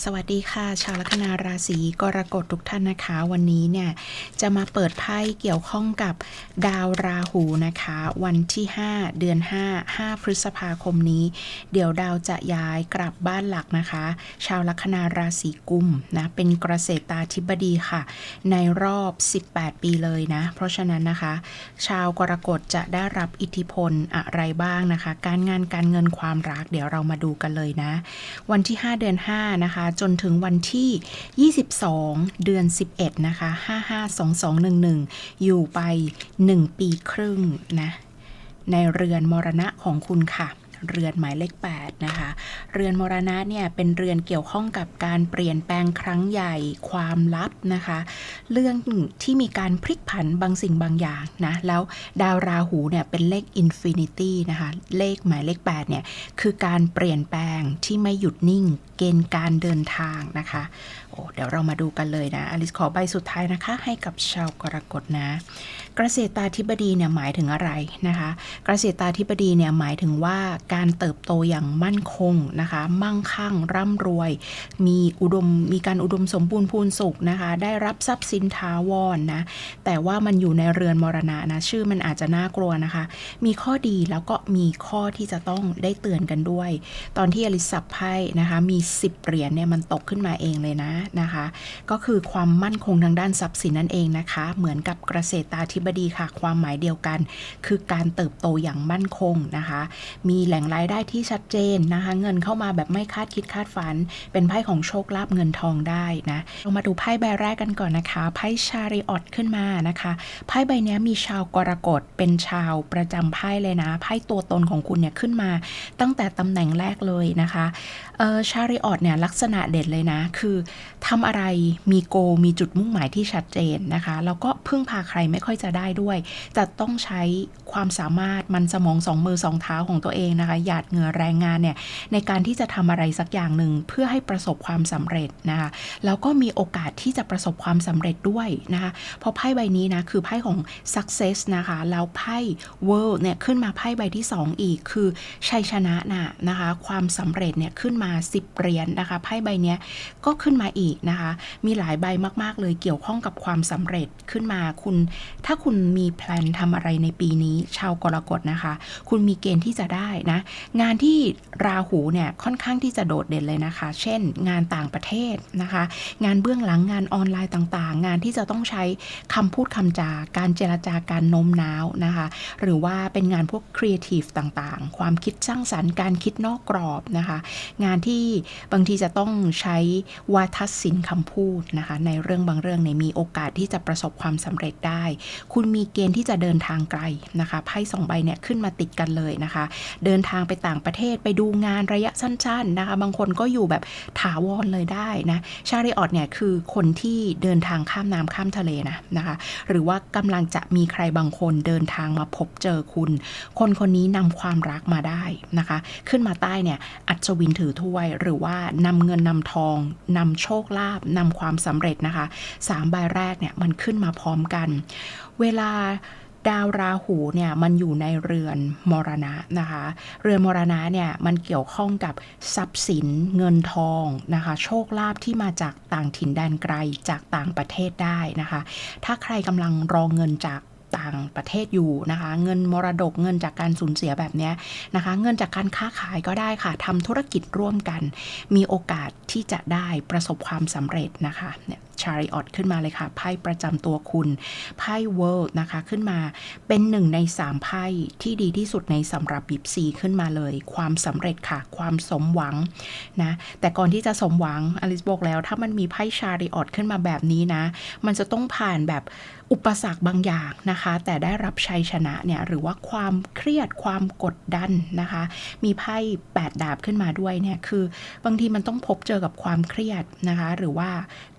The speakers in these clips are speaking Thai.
สวัสดีค่ะ ชาวลัคนาราศีกรกฎทุกท่านนะคะ วันนี้เนี่ยจะมาเปิดไพ่เกี่ยวข้องกับดาวราหูนะคะ วันที่ 5 เดือน 5 5 พฤษภาคมนี้ เดี๋ยวดาวจะย้ายกลับบ้านหลักนะคะ ชาวลัคนาราศีกุมนะเป็นเกษตราธิบดีค่ะ ในรอบ 18 ปีเลยนะ เพราะฉะนั้นนะคะ ชาวกรกฎจะได้รับอิทธิพลอะไรบ้างนะคะ การงานการเงินความรักเดี๋ยวเรามาดูกันเลยนะ วันที่ 5 เดือน 5 นะคะจนถึงวันที่ 22 เดือน 11 นะคะ 552211 อยู่ไป 1 ปีครึ่งนะ ในเรือนมรณะของคุณค่ะ เรือนหมายเลข8นะคะ เรือนมรณะเนี่ยเป็นเรือนเกี่ยวข้องกับการเปลี่ยนแปลงครั้งใหญ่ความลับนะคะ เรื่องที่มีการพลิกผันบางสิ่งบางอย่างนะแล้วดาวราหูเนี่ยเป็นเลขอินฟินิตี้นะคะ เลขหมายเลข8เนี่ยคือการเปลี่ยนแปลงที่ไม่หยุดนิ่งเกณฑ์การเดินทางนะคะโอ้เดี๋ยวเรามาดูกันเลยนะอลิสขอใบสุดท้ายนะคะ ให้กับชาวกรกฎนะเกษตราธิบดีเนี่ยหมายถึงอะไรนะคะเกษตราธิบดีเนี่ยหมายถึงว่าการเติบโตอย่างมั่นคงนะคะ มั่งคั่งร่ำรวย มีอุดมมีการอุดมสมบูรณ์พูนสุขนะคะ ได้รับทรัพย์สินทาวรนะแต่ว่ามันอยู่ในเรือนมรณะนะชื่อมันอาจจะน่ากลัวนะคะ มีข้อดีแล้วก็มีข้อที่จะต้องได้เตือนกันด้วย ตอนที่อลิสับไพ่นะคะมี 10 เหรียญเนี่ยมันตกขึ้นมาเองเลยนะนะคะ ก็คือความมั่นคงทางด้านทรัพย์สินนั่นเองนะคะ เหมือนกับเกษตรตาธิบดีค่ะ ความหมายเดียวกัน คือการเติบโตอย่างมั่นคงนะคะ มีแหล่งรายได้ที่ชัดเจนนะคะ เงินเข้ามาแบบไม่คาดคิดคาดฝัน เป็นไพ่ของโชคลาภเงินทองได้นะเรามาดูไพ่ใบแรกกันก่อนนะคะไพ่ชาริออตขึ้นมานะคะไพ่ใบนี้มีชาวกรกฎเป็นชาวประจำไพ่เลยนะไพ่ตัวตนของคุณเนี่ยขึ้นมา ตั้งแต่ตำแหน่งแรกเลยนะคะเออชาริออตเนี่ยลักษณะเด่นเลยนะ คือทำอะไรมีโกมีจุดมุ่งหมายที่ชัดเจนนะคะแล้วก็พึ่งพาใครไม่ค่อยจะได้ด้วย จะต้องใช้ความสามารถมันสมองสองมือสองเท้าของตัวเองนะคะหยาดเหงื่อแรงงานเนี่ยในการที่จะทำอะไรสักอย่างหนึ่งเพื่อให้ประสบความสำเร็จนะคะแล้วก็มีโอกาสที่จะประสบความสำเร็จด้วยนะคะเพราะไพ่ใบนี้นะคือไพ่ของ success นะคะแล้วไพ่ world เนี่ยขึ้นมาไพ่ใบที่ 2 อีกคือชัยชนะนะนะคะความสำเร็จเนี่ยขึ้นมา 10เหรียญนนะคะไพ่ใบนี้ก็ขึ้นมาอีกนะคะมีหลายใบมากๆ เลยเกี่ยวข้องกับความสำเร็จขึ้นมาคุณ ถ้าคุณมีแพลนทำอะไรในปีนี้ ชาวกรกฎนะคะ คุณมีเกณฑ์ที่จะได้นะงานที่ราหูเนี่ยค่อนข้างที่จะโดดเด่นเลยนะคะ เช่น งานต่างประเทศนะคะ งานเบื้องหลังงานออนไลน์ต่างๆ งานที่จะต้องใช้คำพูดคำจาการเจรจาการโน้มน้าวนะคะ หรือว่าเป็นงานพวกครีเอทีฟต่างๆ ความคิดสร้างสรรค์การคิดนอกกรอบนะคะ งานที่บางทีจะต้องใช้วาทศิลป์คำพูดนะคะ ในเรื่องบางเรื่องเนี่ยมีโอกาสที่จะประสบความสำเร็จได้ คุณมีเกณฑ์ที่จะเดินทางไกลนะคะไพ่สองใบเนี่ยขึ้นมาติดกันเลยนะคะ เดินทางไปต่างประเทศไปดูงานระยะสั้น ๆ นะคะ บางคนก็อยู่แบบถาวรเลยได้นะ ชาริออตเนี่ยคือคนที่เดินทางข้ามน้ำข้ามทะเลนะนะคะ หรือว่ากำลังจะมีใครบางคนเดินทางมาพบเจอคุณ คนคนนี้นำความรักมาได้นะคะ ขึ้นมาใต้เนี่ยอัศวินถือถ้วย หรือว่านำเงินนำทองนำโชคลาภนำความสำเร็จนะคะสามใบแรกเนี่ยมันขึ้นมาพร้อมกัน เวลา ดาวราหูเนี่ยมันอยู่ในเรือนมรณะนะคะ เรือนมรณะเนี่ยมันเกี่ยวข้องกับทรัพย์สินเงินทองนะคะ โชคลาภที่มาจากต่างถิ่นแดนไกลจากต่างประเทศได้นะคะ ถ้าใครกำลังรองเงินจากต่างประเทศอยู่นะคะ เงินมรดกเงินจากการสูญเสียแบบนี้นะคะ เงินจากการค้าขายก็ได้ค่ะทำธุรกิจร่วมกัน มีโอกาสที่จะได้ประสบความสำเร็จนะคะเนี่ย ชาริออตขึ้นมาเลยค่ะ ไพ่ประจำตัวคุณ ไพ่ World นะคะขึ้นมาเป็นหนึ่งในสามไพ่ที่ดีที่สุดในสำหรับบิบซีขึ้นมาเลย ความสำเร็จค่ะ ความสมหวังนะ แต่ก่อนที่จะสมหวังอลิสบอกแล้ว ถ้ามันมีไพ่ชาริออตขึ้นมาแบบนี้นะ มันจะต้องผ่านแบบอุปสรรคบางอย่างนะคะ แต่ได้รับชัยชนะเนี่ย หรือว่าความเครียดความกดดันนะคะ มีไพ่8ดาบขึ้นมาด้วยเนี่ย คือบางทีมันต้องพบเจอกับความเครียดนะคะ หรือว่า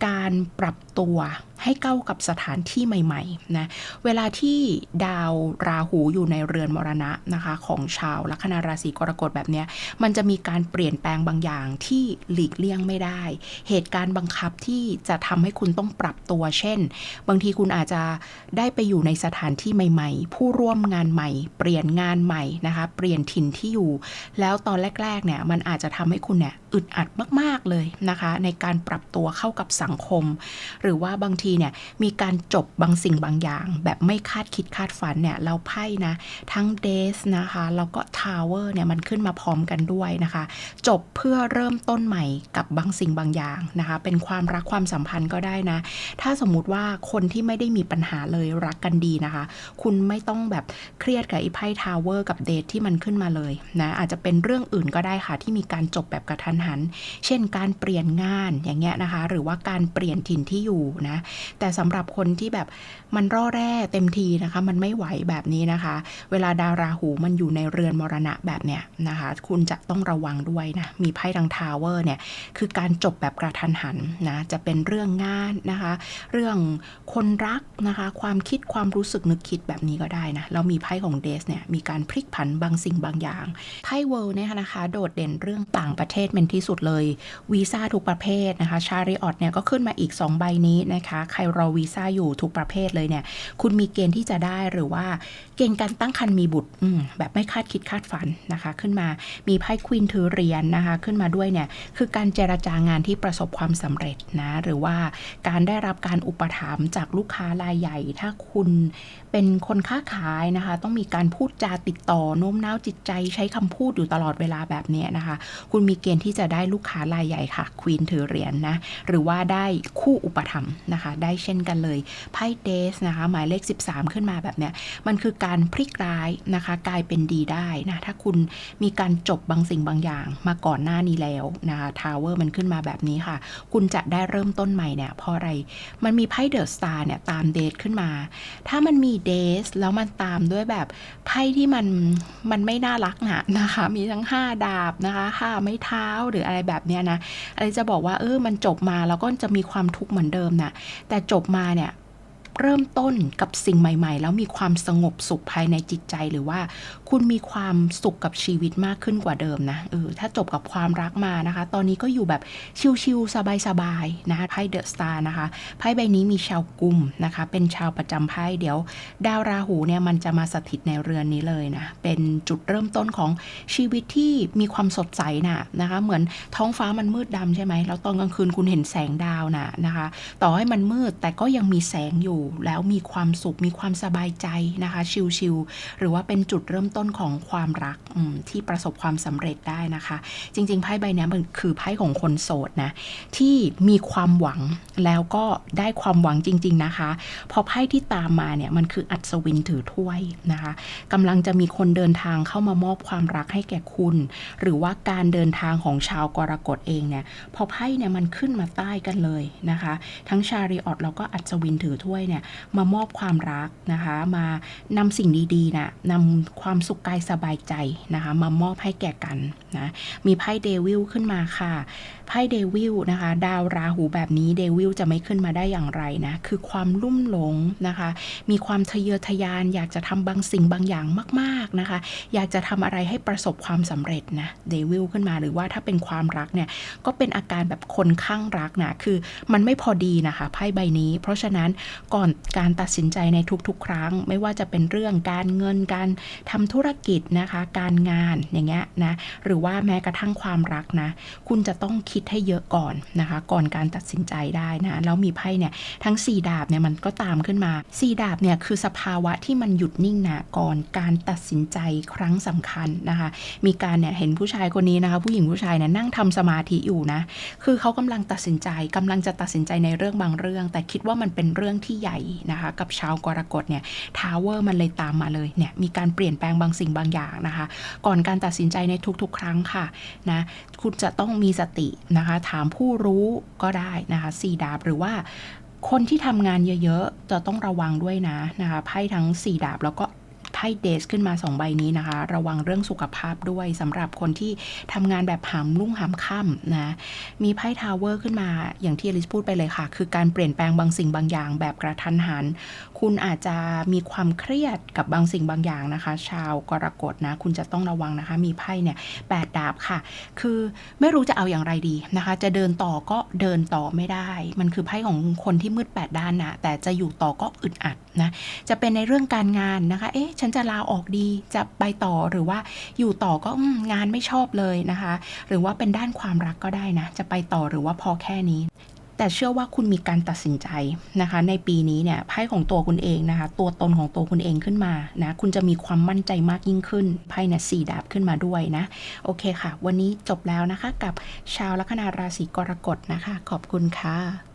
การปรับตัว ให้เข้ากับสถานที่ใหม่ๆนะเวลาที่ดาวราหูอยู่ในเรือนมรณะนะคะของชาวลัคนาราศีกรกฎแบบเนี้ยมันจะมีการเปลี่ยนแปลงบางอย่างที่หลีกเลี่ยงไม่ได้ เหตุการณ์บังคับที่จะทำให้คุณต้องปรับตัว เช่น บางทีคุณอาจจะได้ไปอยู่ในสถานที่ใหม่ ๆ ผู้ร่วมงานใหม่ เปลี่ยนงานใหม่นะคะเปลี่ยนถิ่นที่อยู่ แล้วตอนแรกๆเนี่ยมันอาจจะทำให้คุณเนี่ยอึดอัดมาก ๆเลยนะคะ ในการปรับตัวเข้ากับสังคม หรือว่าบางทีเนี่ยมีการจบบางสิ่งบางอย่าง แบบไม่คาดคิดคาดฝันเนี่ยเราไพ่นะ ทั้งเดสนะคะแล้วก็ทาวเวอร์เนี่ยมันขึ้นมาพร้อมกันด้วยนะคะ จบเพื่อเริ่มต้นใหม่กับบางสิ่งบางอย่างนะคะ เป็นความรักความสัมพันธ์ก็ได้นะ ถ้าสมมุติว่าคนที่ไม่ได้มีปัญหาเลยรักกันดีนะคะ คุณไม่ต้องแบบเครียดกับไอ้ไพ่ทาวเวอร์กับเดทที่มันขึ้นมาเลยนะอาจจะเป็นเรื่องอื่นก็ได้ค่ะที่มีการจบแบบกระทันหัน เช่นการเปลี่ยนงานอย่างเงี้ยนะคะ หรือว่าการเปลี่ยนถิ่นที่อยู่นะแต่สำหรับคนที่แบบมันร่อแร่เต็มทีนะคะ มันไม่ไหวแบบนี้นะคะ เวลาดาวราหูมันอยู่ในเรือนมรณะแบบเนี้ยนะคะ คุณจะต้องระวังด้วยนะ มีไพ่ทางทาวเวอร์เนี่ย คือการจบแบบกระทันหันนะ จะเป็นเรื่องงานนะคะ เรื่องคนรักนะคะ ความคิดความรู้สึกนึกคิดแบบนี้ก็ได้นะแล้วมีไพ่ของเดสเนี่ย มีการพลิกผันบางสิ่งบางอย่าง ไพ่เวิลด์เนี่ยนะคะ โดดเด่นเรื่องต่างประเทศเป็นที่สุดเลย วีซ่าทุกประเภทนะคะ ชาริออตเนี่ยก็ขึ้นมาอีก 2 ใบนี้นะคะใครรอวีซ่าอยู่ทุกประเภทเลยเนี่ย คุณมีเกณฑ์ที่จะได้หรือว่าเกณฑ์การตั้งครรภ์มีบุตรแบบไม่คาดคิดคาดฝันนะคะ ขึ้นมามีไพ่ควีนถือเหรียญนนะคะ ขึ้นมาด้วยเนี่ยคือการเจรจางานที่ประสบความสำเร็จนะหรือว่าการได้รับการอุปถัมภ์จากลูกค้ารายใหญ่ ถ้าคุณ เป็นคนค้าขายนะคะ ต้องมีการพูดจาติดต่อโน้มน้าวจิตใจใช้คำพูดอยู่ตลอดเวลาแบบนี้นะคะ คุณมีเกณฑ์ที่จะได้ลูกค้ารายใหญ่ค่ะควีนถือเหรียญนนะหรือว่าได้คู่อุปถัมภ์นะคะ ได้เช่นกันเลยไพ่เดสนะคะ หมายเลข 13 ขึ้นมาแบบเนี้ยมันคือการพลิกร้ายนะคะ กลายเป็นดีได้นะถ้าคุณมีการจบบางสิ่งบางอย่างมาก่อนหน้านี้แล้วนะคะทาวเวอร์มันขึ้นมาแบบนี้ค่ะ คุณจะได้เริ่มต้นใหม่เนี่ยเพราะอะไรมันมีไพ่เดอะสตาร์เนี่ยตามเดทขึ้นมา ถ้ามันมี days แล้วมันตามด้วยแบบไพ่ที่มันมันไม่น่ารักนะนะคะ มีทั้ง 5 ดาบนะคะห้าไม้เท้าหรืออะไรแบบเนี้ยนะอะไรจะบอกว่าเออมันจบมาแล้วก็จะมีความทุกข์เหมือนเดิมนะแต่จบมาเนี่ย เริ่มต้นกับสิ่งใหม่ ๆ แล้วมีความสงบสุขภายในจิตใจหรือว่า คุณมีความสุขกับชีวิตมากขึ้นกว่าเดิมนะเออถ้าจบกับความรักมานะคะ ตอนนี้ก็อยู่แบบชิลๆสบายๆนะคะไพ่เดอะสตาร์นะคะไพ่ใบนี้มีชาวกลุ่มนะคะ เป็นชาวประจำไพ่เดี๋ยว ดาวราหูเนี่ยมันจะมาสถิตในเรือนนี้เลยนะเป็นจุดเริ่มต้นของชีวิตที่มีความสดใสน่ะนะคะ เหมือนท้องฟ้ามันมืดดำใช่ไหมแล้วตอนกลางคืนคุณเห็นแสงดาวน่ะนะคะ ต่อให้มันมืดแต่ก็ยังมีแสงอยู่แล้วมีความสุขมีความสบายใจนะคะ ชิลๆหรือว่าเป็นจุดเริ่มต้นของความรักที่ประสบความสำเร็จได้นะคะ จริงๆไพ่ใบนี้มันคือไพ่ของคนโสดนะที่มีความหวังแล้วก็ได้ความหวังจริง ๆนะคะพอไพ่ที่ตามมาเนี่ยมันคืออัศวินถือถ้วยนะคะกำลังจะมีคนเดินทางเข้ามามอบความรักให้แก่คุณ หรือว่าการเดินทางของชาวกรกฎเองเนี่ยพอไพ่เนี่ยมันขึ้นมาใต้กันเลยนะคะ ทั้งชาริออตแล้วก็อัศวินถือถ้วยเนี่ยมามอบความรักนะคะ มานำสิ่งดีๆนะนำความสุขกายสบายใจนะคะ มามอบให้แก่กันนะมีไพ่เดวิลขึ้นมาค่ะไพ่เดวิลนะคะ ดาวราหูแบบนี้เดวิลจะไม่ขึ้นมาได้อย่างไรนะคือความลุ่มหลงนะคะ มีความทะเยอทะยานอยากจะทำบางสิ่งบางอย่างมากๆนะคะ อยากจะทำอะไรให้ประสบความสำเร็จนะเดวิลขึ้นมาหรือว่าถ้าเป็นความรักเนี่ยก็เป็นอาการแบบคนข้างรักนะคือมันไม่พอดีนะคะไพ่ใบนี้ เพราะฉะนั้นก่อนการตัดสินใจในทุกๆ ครั้ง ไม่ว่าจะเป็นเรื่องการเงินการทำธุรกิจนะคะ การงานอย่างเงี้ยนะหรือว่าแม้กระทั่งความรักนะ คุณจะต้องคิดให้เยอะก่อนนะคะ ก่อนการตัดสินใจได้นะแล้วมีไพ่เนี่ยทั้ง 4 ดาบเนี่ยมันก็ตามขึ้นมา 4 ดาบเนี่ยคือสภาวะที่มันหยุดนิ่งนะก่อนการตัดสินใจครั้งสำคัญนะคะ มีการเนี่ยเห็นผู้ชายคนนี้นะคะ ผู้หญิงผู้ชายเนี่ยนั่งทำสมาธิอยู่นะ คือเขากำลังตัดสินใจกำลังจะตัดสินใจในเรื่องบางเรื่อง แต่คิดว่ามันเป็นเรื่องที่ใหญ่นะคะกับชาวกรกฎเนี่ยทาวเวอร์มันเลยตามมาเลยเนี่ยมีการเปลี่ยนแปลงบางสิ่งบางอย่างนะคะ ก่อนการตัดสินใจในทุกๆ ครั้งค่ะนะคุณจะต้องมีสตินะคะถามผู้รู้ก็ได้นะคะสี่ดาบหรือว่าคนที่ทำงานเยอะๆ จะต้องระวังด้วยนะนะคะไพ่ทั้ง 4 ดาบแล้วก็ พ่พ่เดสขึ้นมา 2 ใบนี้นะคะ ระวังเรื่องสุขภาพด้วยสำหรับคนที่ทำงานแบบหามรุ่งหามค่ำนะมีไพ่ทาวเวอร์ขึ้นมาอย่างที่อลิสพูดไปเลยค่ะ คือการเปลี่ยนแปลงบางสิ่งบางอย่างแบบกระทันหัน คุณอาจจะมีความเครียดกับบางสิ่งบางอย่างนะคะ ชาวกรกฎนะ คุณจะต้องระวังนะคะ มีไพ่เนี่ยแปดดาบค่ะ คือไม่รู้จะเอาอย่างไรดีนะคะ จะเดินต่อก็เดินต่อไม่ได้ มันคือไพ่ของคนที่มืดแปดด้านนะแต่จะอยู่ต่อก็อึดอัดนะ จะเป็นในเรื่องการงานนะคะ เอ๊ะ ฉันจะลาออกดีจะไปต่อหรือว่าอยู่ต่อก็องานไม่ชอบเลยนะคะ หรือว่าเป็นด้านความรักก็ได้นะ จะไปต่อหรือว่าพอแค่นี้แต่เชื่อว่าคุณมีการตัดสินใจนะคะ ในปีนี้เนี่ยไพ่ของตัวคุณเองนะคะ ตัวตนของตัวคุณเองขึ้นมานะ คุณจะมีความมั่นใจมากยิ่งขึ้นไพ่เนี่ยสี่ดาบขึ้นมาด้วยนะ โอเคค่ะ วันนี้จบแล้วนะคะ กับชาวลัคนาราศีกรกฎนะคะ ขอบคุณค่ะ